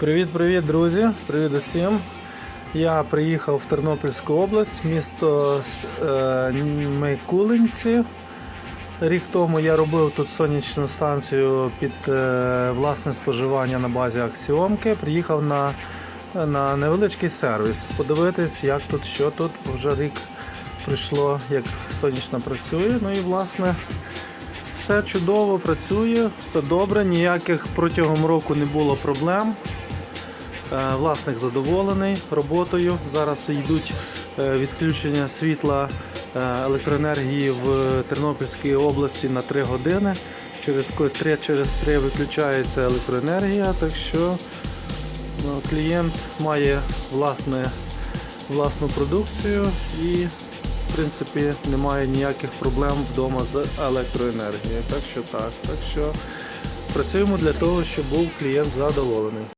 Привіт-привіт, друзі! Привіт усім! Я приїхав в Тернопільську область, місто е, Микулинці. Рік тому я робив тут сонячну станцію під е, власне споживання на базі аксіомки. Приїхав на, на невеличкий сервіс. Подивитись, як тут, що тут. Вже рік прийшло, як сонячна працює. Ну і власне все чудово працює, все добре, ніяких протягом року не було проблем. Е, Власник задоволений роботою. Зараз йдуть е, відключення світла е, електроенергії в Тернопільській області на 3 години. Через 3 через 3 виключається електроенергія, так що ну, клієнт має власне, власну продукцію і в принципі немає ніяких проблем вдома з електроенергією. Так що так. Так що працюємо для того, щоб був клієнт задоволений.